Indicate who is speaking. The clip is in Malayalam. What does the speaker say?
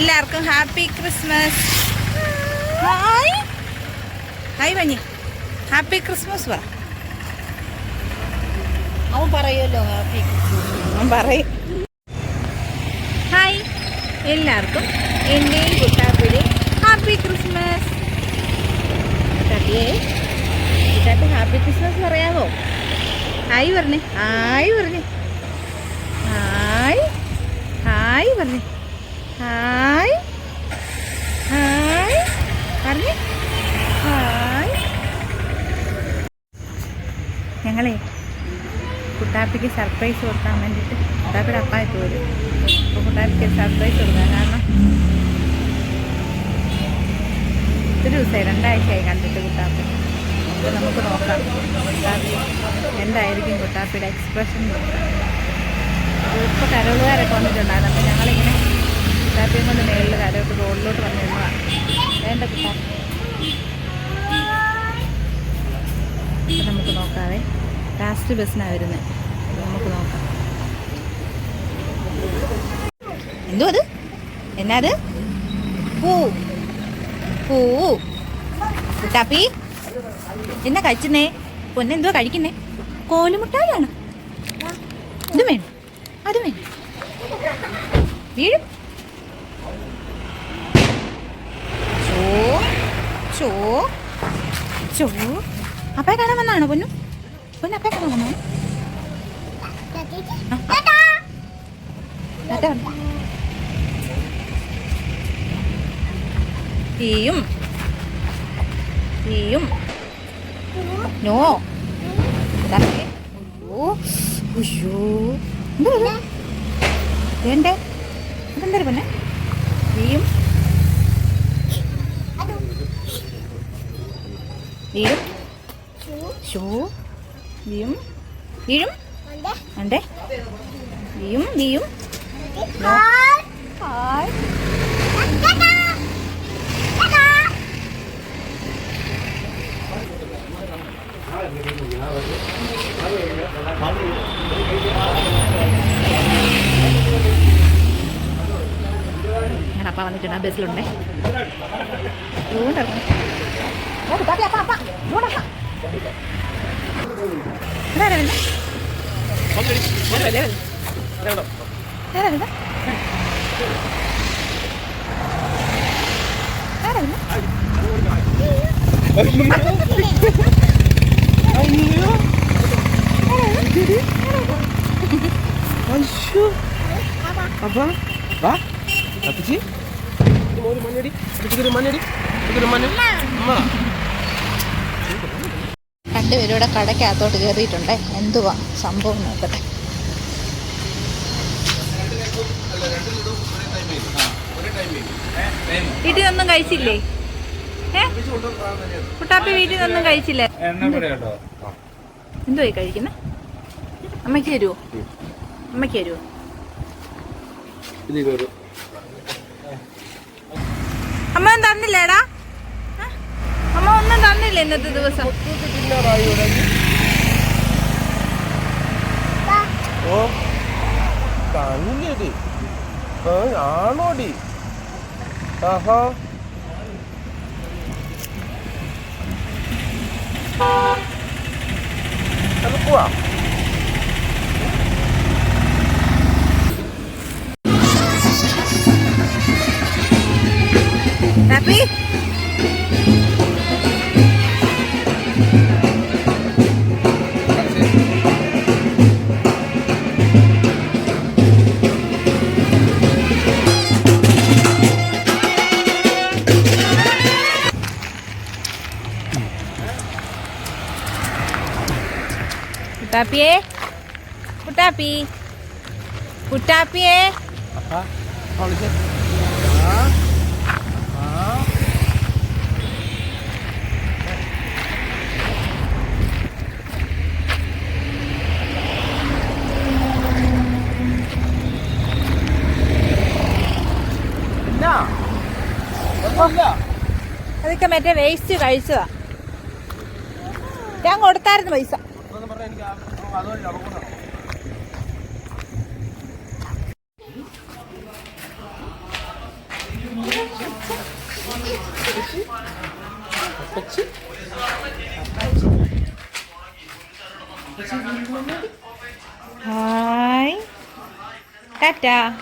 Speaker 1: എല്ലാവർക്കും ഹാപ്പി ക്രിസ്മസ്. ഹായ്. ഹായ് പഞ്ഞി ഹാപ്പി ക്രിസ്മസ് പറ.
Speaker 2: അവൻ പറയുമല്ലോ ഹാപ്പി
Speaker 1: ഞാൻ പറയും. ഹായ്. എല്ലാവർക്കും എന്റെയും കുട്ടാപ്പിടി ഹാപ്പി ക്രിസ്മസ്. കുട്ടാപ്പിയെ കുട്ടാപ്പി ഹാപ്പി ക്രിസ്മസ് പറയാമോ ഹായ് പറഞ്ഞേ. ഹായ് പറഞ്ഞേ. ഹായ്. ഹായ് പറഞ്ഞേ. ഹായ് ഹായ് പറഞ്ഞേ ഹായ് ഞങ്ങളെ കുട്ടാപ്പിക്ക് സർപ്രൈസ് കൊടുക്കാൻ വേണ്ടിയിട്ട് കുട്ടാപ്പിയുടെ അപ്പായത്ത് വരും അപ്പോൾ കുട്ടാപ്പിക്ക് സർപ്രൈസ് കൊടുക്കാൻ കാരണം ഒത്തിരി ദിവസമായി രണ്ടാഴ്ചയായി കണ്ടിട്ട് കുട്ടാപ്പി അപ്പോൾ നമുക്ക് നോക്കാം കുട്ടാപ്പി എന്തായിരിക്കും കുട്ടാപ്പിയുടെ എക്സ്പ്രഷൻ നോക്കാം ഇപ്പോൾ കരോളുകാരൊക്കെ വന്നിട്ടുണ്ടായിരുന്നു അപ്പോൾ നമുക്ക് നോക്കാവേ. ലാസ്റ്റ് ബസ്സിനാണ് വരുന്നത് നമുക്ക് നോക്കാം. എന്തോ അത്? എന്നാ അത് പൂ. പൂ. കുട്ടാപ്പി എന്നാ കഴിച്ചെന്നേ? പൊന്നെ എന്തോ കഴിക്കുന്നേ? കോലുമുട്ടായാണ് ഇത് വേണം. അത് വേണം. വീഴും ചോ ചോ. ചോ. അപ്പയെ കാണാൻ വന്നാണോ പൊന്നു? പൊന്നു അപ്പയെ കാണാൻ വന്നോ? തീയും. തീയും. നോ. വേണ്ടേ? ഇതെന്താ പിന്നെ? ഈയും ഈയും ഷോ. ഈയും ഉണ്ടേ ഈയും ഈയും ഹായ് ഞാൻ അപ്പ വന്നിട്ടുണ്ട് ആ ബസ്സിലുണ്ടേ. അതുകൊണ്ട് കുട്ടാപ്പി, അപ്പ,
Speaker 3: വാ അപ്പച്ചി ഒരു അപ്പച്ചിക്ക് ഒരു മഞ്ഞടി ഒരു മഞ്ഞ അമ്മ
Speaker 1: രണ്ടുപേരും ഇവിടെ കടക്കകത്തോട്ട് കയറിയിട്ടുണ്ടേ? എന്തുവാ സംഭവം നോക്കട്ടെ. വീട്ടിൽ നിന്നും കഴിച്ചില്ലേ? കുട്ടാപ്പി വീട്ടിൽ നിന്നും കഴിച്ചില്ലേ എന്തുവായി കഴിക്കുന്നേ? അമ്മയ്ക്ക് തരുമോ അമ്മയ്ക്ക് തരുമോ
Speaker 3: കയറും
Speaker 1: അമ്മ തന്നില്ലേടാ? തന്നില്ല ഇന്നത്തെ ദിവസം?
Speaker 3: ആണോടി? ആഹാ.
Speaker 1: കുട്ടാപ്പിയേ? കുട്ടാപ്പി. കുട്ടാപ്പിയെ? അതൊക്കെ മറ്റേ വേസ്റ്റ് കഴിച്ചതാ. ഞാൻ കൊടുത്തായിരുന്നു പൈസ.
Speaker 3: 아빠치? 아빠치?
Speaker 1: 하이. 따따.